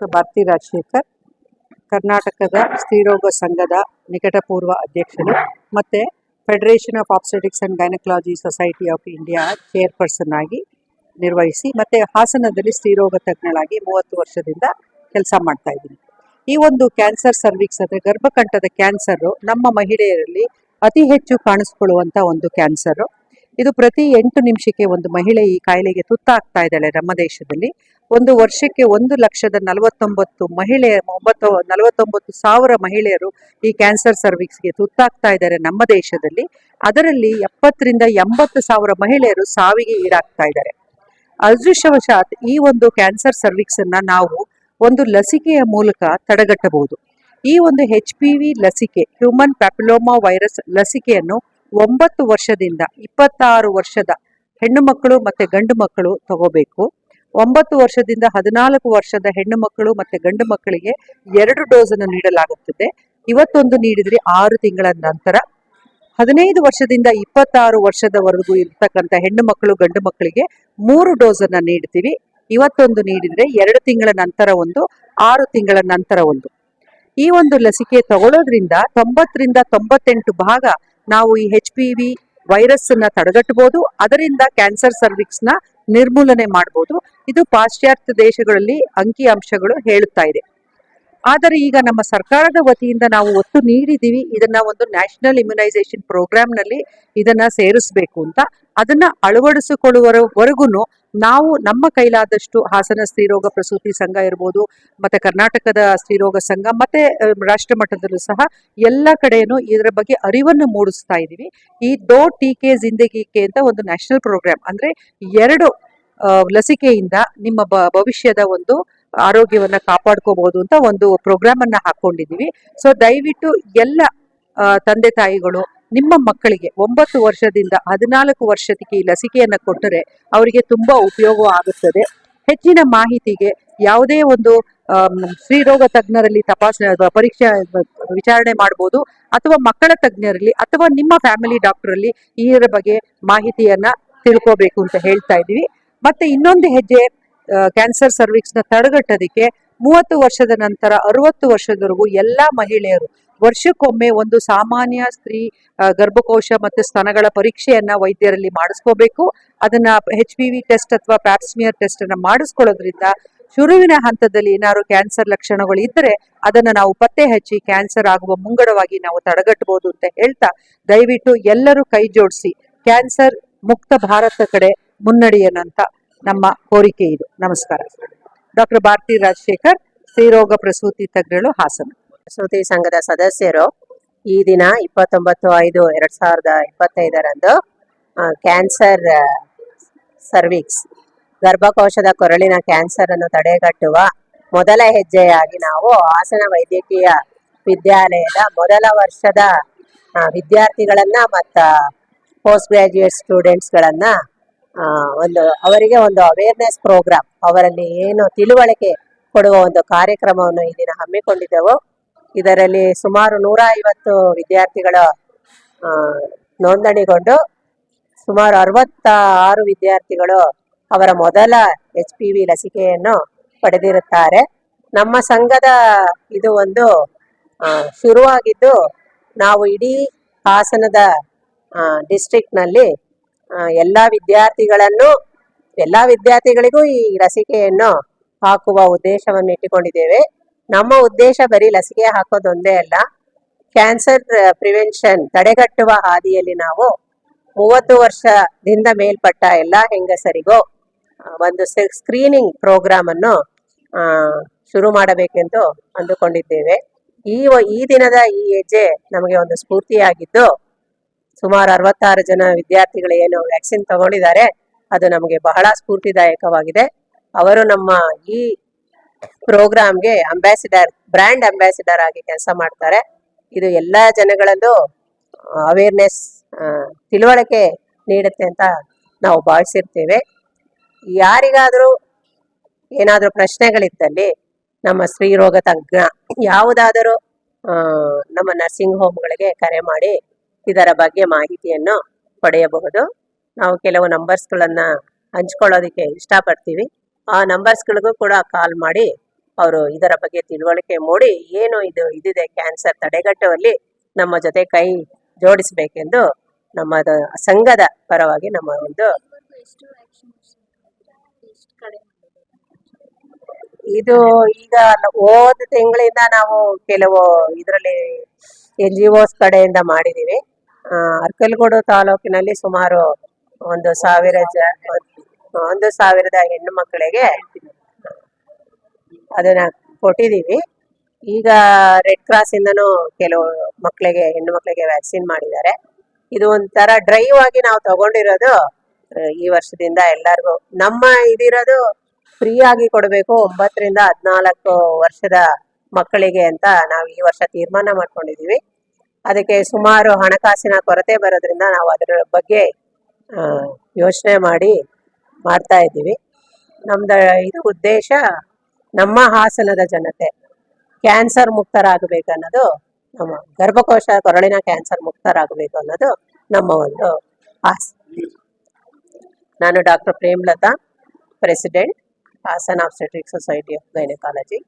Doctor Bharati Rajashekhar, ಕರ್ನಾಟಕದ ಸ್ತ್ರೀರೋಗ ಸಂಘದ ನಿಕಟಪೂರ್ವ ಅಧ್ಯಕ್ಷರು ಮತ್ತು federation of obstetrics and gynaecology society of India chairperson ಆಗಿ ನಿರ್ವಹಿಸಿ ಮತ್ತು ಹಾಸನದಲ್ಲಿ ಸ್ತ್ರೀರೋಗ ತಜ್ಞಳಾಗಿ ಮೂವತ್ತು ವರ್ಷದಿಂದ ಕೆಲಸ ಮಾಡ್ತಾ ಇದ್ದೀನಿ. ಈ ಒಂದು ಕ್ಯಾನ್ಸರ್ ಸರ್ವಿಕ್ಸ್ ಅಂದರೆ ಗರ್ಭಕಂಠದ ಕ್ಯಾನ್ಸರು ನಮ್ಮ ಮಹಿಳೆಯರಲ್ಲಿ ಅತಿ ಹೆಚ್ಚು ಕಾಣಿಸ್ಕೊಳ್ಳುವಂಥ ಒಂದು ಕ್ಯಾನ್ಸರು. ಇದು ಪ್ರತಿ ಎಂಟು ನಿಮಿಷಕ್ಕೆ ಒಂದು ಮಹಿಳೆ ಈ ಕಾಯಿಲೆಗೆ ತುತ್ತಾಗ್ತಾ ಇದ್ದಾಳೆ ನಮ್ಮ ದೇಶದಲ್ಲಿ. ಒಂದು ವರ್ಷಕ್ಕೆ ಒಂದು ಲಕ್ಷದ ನಲವತ್ತೊಂಬತ್ತು ಮಹಿಳೆ ಒಂಬತ್ತು, ನಲವತ್ತೊಂಬತ್ತು ಸಾವಿರ ಮಹಿಳೆಯರು ಈ ಕ್ಯಾನ್ಸರ್ ಸರ್ವಿಕ್ಸ್ಗೆ ತುತ್ತಾಗ್ತಾ ಇದ್ದಾರೆ ನಮ್ಮ ದೇಶದಲ್ಲಿ. ಅದರಲ್ಲಿ ಎಪ್ಪತ್ತರಿಂದ ಎಂಬತ್ತು ಸಾವಿರ ಮಹಿಳೆಯರು ಸಾವಿಗೆ ಈಡಾಗ್ತಾ ಇದ್ದಾರೆ. ಅದೃಷ್ಟವಶಾತ್ ಈ ಒಂದು ಕ್ಯಾನ್ಸರ್ ಸರ್ವಿಕ್ಸ್ ಅನ್ನ ನಾವು ಒಂದು ಲಸಿಕೆಯ ಮೂಲಕ ತಡೆಗಟ್ಟಬಹುದು. ಈ ಒಂದು ಹೆಚ್ ಪಿ ವಿ ಲಸಿಕೆ ಹ್ಯೂಮನ್ ಪ್ಯಾಪಿಲೋಮಾ ವೈರಸ್ ಲಸಿಕೆಯನ್ನು ಒಂಬತ್ತು ವರ್ಷದಿಂದ ಇಪ್ಪತ್ತಾರು ವರ್ಷದ ಹೆಣ್ಣು ಮಕ್ಕಳು ಮತ್ತೆ ಗಂಡು ಮಕ್ಕಳು ತಗೋಬೇಕು. ಒಂಬತ್ತು ವರ್ಷದಿಂದ ಹದಿನಾಲ್ಕು ವರ್ಷದ ಹೆಣ್ಣು ಮಕ್ಕಳು ಮತ್ತೆ ಗಂಡು ಮಕ್ಕಳಿಗೆ ಎರಡು ಡೋಸ್ ನೀಡಲಾಗುತ್ತದೆ. ಇವತ್ತೊಂದು ನೀಡಿದ್ರೆ ಆರು ತಿಂಗಳ ನಂತರ ಹದಿನೈದು ವರ್ಷದಿಂದ ಇಪ್ಪತ್ತಾರು ವರ್ಷದವರೆಗೂ ಇರ್ತಕ್ಕಂಥ ಹೆಣ್ಣು ಮಕ್ಕಳು, ಗಂಡು ಮಕ್ಕಳಿಗೆ ಮೂರು ಡೋಸ್ ನೀಡ್ತೀವಿ. ಇವತ್ತೊಂದು ನೀಡಿದ್ರೆ ಎರಡು ತಿಂಗಳ ನಂತರ ಒಂದು, ಆರು ತಿಂಗಳ ನಂತರ ಒಂದು. ಈ ಒಂದು ಲಸಿಕೆ ತಗೊಳ್ಳೋದ್ರಿಂದ ತೊಂಬತ್ತರಿಂದ ತೊಂಬತ್ತೆಂಟು ಭಾಗ ನಾವು ಈ ಹೆಚ್ ಪಿ ವಿ ವೈರಸ್ ಅನ್ನ ತಡೆಗಟ್ಟಬಹುದು, ಅದರಿಂದ ಕ್ಯಾನ್ಸರ್ ಸರ್ವಿಕ್ಸ್ನ ನಿರ್ಮೂಲನೆ ಮಾಡಬಹುದು. ಇದು ಪಾಶ್ಚಾತ್ಯ ದೇಶಗಳಲ್ಲಿ ಅಂಕಿ ಅಂಶಗಳು ಹೇಳುತ್ತಾ ಇದೆ. ಆದರೆ ಈಗ ನಮ್ಮ ಸರ್ಕಾರದ ವತಿಯಿಂದ ನಾವು ಒತ್ತು ನೀಡಿದೀವಿ. ಇದನ್ನ ಒಂದು ನ್ಯಾಷನಲ್ ಇಮ್ಯುನೈಸೇಷನ್ ಪ್ರೋಗ್ರಾಮ್ನಲ್ಲಿ ಇದನ್ನ ಸೇರಿಸಬೇಕು ಅಂತ. ಅದನ್ನ ಅಳವಡಿಸಿಕೊಳ್ಳುವವರೆಗೂ ನಾವು ನಮ್ಮ ಕೈಲಾದಷ್ಟು ಹಾಸನ ಸ್ತ್ರೀರೋಗ ಪ್ರಸೂತಿ ಸಂಘ ಇರ್ಬೋದು, ಮತ್ತೆ ಕರ್ನಾಟಕದ ಸ್ತ್ರೀರೋಗ ಸಂಘ, ಮತ್ತೆ ರಾಷ್ಟ್ರ ಮಟ್ಟದಲ್ಲೂ ಸಹ ಎಲ್ಲ ಕಡೆಯೂ ಇದರ ಬಗ್ಗೆ ಅರಿವನ್ನು ಮೂಡಿಸ್ತಾ ಇದ್ದೀವಿ. ಈ ದೋ ಟೀಕೆ ಜಿಂದಗಿಕೆ ಅಂತ ಒಂದು ನ್ಯಾಷನಲ್ ಪ್ರೋಗ್ರಾಮ್ ಅಂದ್ರೆ ಎರಡು ಲಸಿಕೆಯಿಂದ ನಿಮ್ಮ ಭವಿಷ್ಯದ ಒಂದು ಆರೋಗ್ಯವನ್ನ ಕಾಪಾಡ್ಕೋಬಹುದು ಅಂತ ಒಂದು ಪ್ರೋಗ್ರಾಮ್ ಅನ್ನ ಹಾಕೊಂಡಿದೀವಿ ಸೊ ದಯವಿಟ್ಟು ಎಲ್ಲ ತಂದೆ ತಾಯಿಗಳು ನಿಮ್ಮ ಮಕ್ಕಳಿಗೆ ಒಂಬತ್ತು ವರ್ಷದಿಂದ ಹದಿನಾಲ್ಕು ವರ್ಷಕ್ಕೆ ಈ ಲಸಿಕೆಯನ್ನು ಕೊಟ್ಟರೆ ಅವರಿಗೆ ತುಂಬಾ ಉಪಯೋಗ ಆಗುತ್ತದೆ. ಹೆಚ್ಚಿನ ಮಾಹಿತಿಗೆ ಯಾವುದೇ ಒಂದು ಸ್ತ್ರೀರೋಗ ತಜ್ಞರಲ್ಲಿ ತಪಾಸಣೆ, ಅಥವಾ ಪರೀಕ್ಷೆ ವಿಚಾರಣೆ ಮಾಡಬಹುದು ಅಥವಾ ಮಕ್ಕಳ ತಜ್ಞರಲ್ಲಿ, ಅಥವಾ ನಿಮ್ಮ ಫ್ಯಾಮಿಲಿ ಡಾಕ್ಟರಲ್ಲಿ ಇದರ ಬಗ್ಗೆ ಮಾಹಿತಿಯನ್ನ ತಿಳ್ಕೋಬೇಕು ಅಂತ ಹೇಳ್ತಾ ಇದ್ದೀವಿ. ಮತ್ತೆ ಇನ್ನೊಂದು ಹೆಜ್ಜೆ ಕ್ಯಾನ್ಸರ್ ಸರ್ವಿಕ್ಸ್ನ ತಡೆಗಟ್ಟೋದಕ್ಕೆ ಮೂವತ್ತು ವರ್ಷದ ನಂತರ ಅರವತ್ತು ವರ್ಷದವರೆಗೂ ಎಲ್ಲಾ ಮಹಿಳೆಯರು ವರ್ಷಕ್ಕೊಮ್ಮೆ ಒಂದು ಸಾಮಾನ್ಯ ಸ್ತ್ರೀ ಗರ್ಭಕೋಶ ಮತ್ತು ಸ್ತನಗಳ ಪರೀಕ್ಷೆಯನ್ನ ವೈದ್ಯರಲ್ಲಿ ಮಾಡಿಸ್ಕೋಬೇಕು. ಅದನ್ನ ಹೆಚ್ ಪಿ ವಿ ಟೆಸ್ಟ್ ಅಥವಾ ಪ್ಯಾಪ್ಸ್ಮಿಯರ್ ಟೆಸ್ಟ್ ಅನ್ನ ಮಾಡಿಸ್ಕೊಳ್ಳೋದ್ರಿಂದ ಶುರುವಿನ ಹಂತದಲ್ಲಿ ಏನಾದ್ರು ಕ್ಯಾನ್ಸರ್ ಲಕ್ಷಣಗಳು ಇದ್ದರೆ ಅದನ್ನ ನಾವು ಪತ್ತೆ ಹಚ್ಚಿ ಕ್ಯಾನ್ಸರ್ ಆಗುವ ಮುಂಗಡವಾಗಿ ನಾವು ತಡೆಗಟ್ಟಬಹುದು ಅಂತ ಹೇಳ್ತಾ ದಯವಿಟ್ಟು ಎಲ್ಲರೂ ಕೈ ಜೋಡಿಸಿ. ಕ್ಯಾನ್ಸರ್ ಮುಕ್ತ ಭಾರತ ಕಡೆ ಮುನ್ನಡೆಯನಂತ ನಮ್ಮ ಕೋರಿಕೆ ಇದು. ನಮಸ್ಕಾರ. ಡಾಕ್ಟರ್ ಭಾರತಿ ರಾಜಶೇಖರ್, ಸ್ತ್ರೀರೋಗ ಪ್ರಸೂತಿ ತಜ್ಞರು ಹಾಸನ. ಪ್ರಸೂತಿ ಸಂಘದ ಸದಸ್ಯರು ಈ ದಿನ ಇಪ್ಪತ್ತೊಂಬತ್ತು ಐದು ಎರಡ್ ಸಾವಿರದ ಇಪ್ಪತ್ತೈದರಂದು ಕ್ಯಾನ್ಸರ್ ಸರ್ವಿಕ್ಸ್, ಗರ್ಭಕೋಶದ ಕೊರಳಿನ ಕ್ಯಾನ್ಸರ್ ಅನ್ನು ತಡೆಗಟ್ಟುವ ಮೊದಲ ಹೆಜ್ಜೆಯಾಗಿ ನಾವು ಹಾಸನ ವೈದ್ಯಕೀಯ ವಿದ್ಯಾಲಯದ ಮೊದಲ ವರ್ಷದ ವಿದ್ಯಾರ್ಥಿಗಳನ್ನ ಮತ್ತ ಪೋಸ್ಟ್ ಗ್ರಾಜುಯೇಟ್ ಸ್ಟೂಡೆಂಟ್ಸ್ಗಳನ್ನ ಗಳನ್ನ ಒಂದು ಅವರಿಗೆ ಒಂದು ಅವೇರ್ನೆಸ್ ಪ್ರೋಗ್ರಾಮ್ ಅವರಲ್ಲಿ ಏನು ತಿಳುವಳಿಕೆ ಕೊಡುವ ಒಂದು ಕಾರ್ಯಕ್ರಮವನ್ನು ಈ ದಿನ ಹಮ್ಮಿಕೊಂಡಿದ್ದೆವು. ಇದರಲ್ಲಿ ಸುಮಾರು ನೂರ ಐವತ್ತು ವಿದ್ಯಾರ್ಥಿಗಳು ನೋಂದಣಿಗೊಂಡು ಸುಮಾರು ಅರವತ್ತ ಆರು ವಿದ್ಯಾರ್ಥಿಗಳು ಅವರ ಮೊದಲ ಎಚ್ ಪಿ ವಿ ಲಸಿಕೆಯನ್ನು ಪಡೆದಿರುತ್ತಾರೆ. ನಮ್ಮ ಸಂಘದ ಇದು ಒಂದು ಶುರುವಾಗಿದ್ದು ನಾವು ಇಡೀ ಹಾಸನದ ಡಿಸ್ಟ್ರಿಕ್ಟ್ನಲ್ಲಿ ಎಲ್ಲ ವಿದ್ಯಾರ್ಥಿಗಳನ್ನು, ಎಲ್ಲ ವಿದ್ಯಾರ್ಥಿಗಳಿಗೂ ಈ ಲಸಿಕೆಯನ್ನು ಹಾಕುವ ಉದ್ದೇಶವನ್ನು ಇಟ್ಟುಕೊಂಡಿದ್ದೇವೆ ನಮ್ಮ ಉದ್ದೇಶ ಬರೀ ಲಸಿಕೆ ಹಾಕೋದೊಂದೇ ಅಲ್ಲ, ಕ್ಯಾನ್ಸರ್ ಪ್ರಿವೆನ್ಷನ್ ತಡೆಗಟ್ಟುವ ಹಾದಿಯಲ್ಲಿ ನಾವು ಮೂವತ್ತು ವರ್ಷದಿಂದ ಮೇಲ್ಪಟ್ಟ ಎಲ್ಲ ಹೆಂಗಸರಿಗೂ ಒಂದು ಸ್ಕ್ರೀನಿಂಗ್ ಪ್ರೋಗ್ರಾಮ್ ಅನ್ನು ಶುರು ಮಾಡಬೇಕೆಂದು ಅಂದುಕೊಂಡಿದ್ದೇವೆ. ಈ ಈ ದಿನದ ಈ ಹೆಜ್ಜೆ ನಮಗೆ ಒಂದು ಸ್ಫೂರ್ತಿಯಾಗಿದ್ದು, ಸುಮಾರು ಅರವತ್ತಾರು ಜನ ವಿದ್ಯಾರ್ಥಿಗಳು ಏನು ವ್ಯಾಕ್ಸಿನ್ ತಗೊಂಡಿದ್ದಾರೆ, ಅದು ನಮಗೆ ಬಹಳ ಸ್ಫೂರ್ತಿದಾಯಕವಾಗಿದೆ. ಅವರು ನಮ್ಮ ಈ ಪ್ರೋಗ್ರಾಮ್ಗೆ ಅಂಬಾಸಿಡರ್, ಬ್ರ್ಯಾಂಡ್ ಅಂಬಾಸಿಡರ್ ಆಗಿ ಕೆಲಸ ಮಾಡ್ತಾರೆ. ಇದು ಎಲ್ಲ ಜನಗಳಲ್ಲೂ ಅವೇರ್ನೆಸ್ ತಿಳುವಳಿಕೆ ನೀಡುತ್ತೆ ಅಂತ ನಾವು ಭಾವಿಸಿರ್ತೇವೆ. ಯಾರಿಗಾದರೂ ಏನಾದರೂ ಪ್ರಶ್ನೆಗಳಿದ್ದಲ್ಲಿ, ನಮ್ಮ ಸ್ತ್ರೀರೋಗ ತಜ್ಞ ಯಾವುದಾದರೂ ನಮ್ಮ ನರ್ಸಿಂಗ್ ಹೋಮ್ಗಳಿಗೆ ಕರೆ ಮಾಡಿ ಇದರ ಬಗ್ಗೆ ಮಾಹಿತಿಯನ್ನು ಪಡೆಯಬಹುದು. ನಾವು ಕೆಲವು ನಂಬರ್ಸ್ಗಳನ್ನು ಹಂಚ್ಕೊಳ್ಳೋದಕ್ಕೆ ಇಷ್ಟಪಡ್ತೀವಿ. ಆ ನಂಬರ್ಸ್ಗಳಿಗೂ ಕೂಡ ಕಾಲ್ ಮಾಡಿ, ಅವರು ಇದರ ಬಗ್ಗೆ ತಿಳುವಳಿಕೆ ಮೂಡಿ ಏನು ಇದು ಇದಿದೆ ಕ್ಯಾನ್ಸರ್ ತಡೆಗಟ್ಟುವಲ್ಲಿ ನಮ್ಮ ಜೊತೆ ಕೈ ಜೋಡಿಸಬೇಕೆಂದು ನಮ್ಮ ಸಂಘದ ಪರವಾಗಿ ನಮ್ಮ ಒಂದು ಇದು ಈಗ ಹೋದ ತಿಂಗಳಿಂದ ನಾವು ಕೆಲವು ಇದರಲ್ಲಿ ಎನ್ ಜಿ ಒಸ್ ಕಡೆಯಿಂದ ಅರ್ಕಲ್ಗೋಡು ಅರ್ಕಲ್ಗೂಡು ತಾಲೂಕಿನಲ್ಲಿ ಸುಮಾರು ಒಂದು ಸಾವಿರ ಜ ಒಂದು ಸಾವಿರದ ಹೆಣ್ಣು ಮಕ್ಕಳಿಗೆ ಅದನ್ನ ಕೊಟ್ಟಿದೀವಿ ಈಗ ರೆಡ್ ಕ್ರಾಸ್ ಇಂದನೂ ಕೆಲವು ಮಕ್ಕಳಿಗೆ, ಹೆಣ್ಣು ಮಕ್ಕಳಿಗೆ ವ್ಯಾಕ್ಸಿನ್ ಮಾಡಿದ್ದಾರೆ. ಇದು ಒಂಥರ ಡ್ರೈವ್ ಆಗಿ ನಾವು ತಗೊಂಡಿರೋದು ಈ ವರ್ಷದಿಂದ ಎಲ್ಲರಿಗೂ. ನಮ್ಮ ಇದಿರೋದು ಫ್ರೀ ಆಗಿ ಕೊಡಬೇಕು ಒಂಬತ್ತರಿಂದ ಹದಿನಾಲ್ಕು ವರ್ಷದ ಮಕ್ಕಳಿಗೆ ಅಂತ ನಾವು ಈ ವರ್ಷ ತೀರ್ಮಾನ ಮಾಡ್ಕೊಂಡಿದೀವಿ ಅದಕ್ಕೆ ಸುಮಾರು ಹಣಕಾಸಿನ ಕೊರತೆ ಬರೋದ್ರಿಂದ ನಾವು ಅದರ ಬಗ್ಗೆ ಯೋಚನೆ ಮಾಡಿ ಮಾಡ್ತಾ ಇದ್ದೀವಿ. ನಮ್ದು ಇದು ಉದ್ದೇಶ ನಮ್ಮ ಹಾಸನದ ಜನತೆ ಕ್ಯಾನ್ಸರ್ ಮುಕ್ತರಾಗಬೇಕು ಅನ್ನೋದು ನಮ್ಮ ಗರ್ಭಕೋಶ ಕೊರಳಿನ ಕ್ಯಾನ್ಸರ್ ಮುಕ್ತರಾಗಬೇಕು ಅನ್ನೋದು ನಮ್ಮ ಒಂದು ಆಸೆ. ನಾನು doctor Premlatha, president, Hassan obstetric society of gynaecology.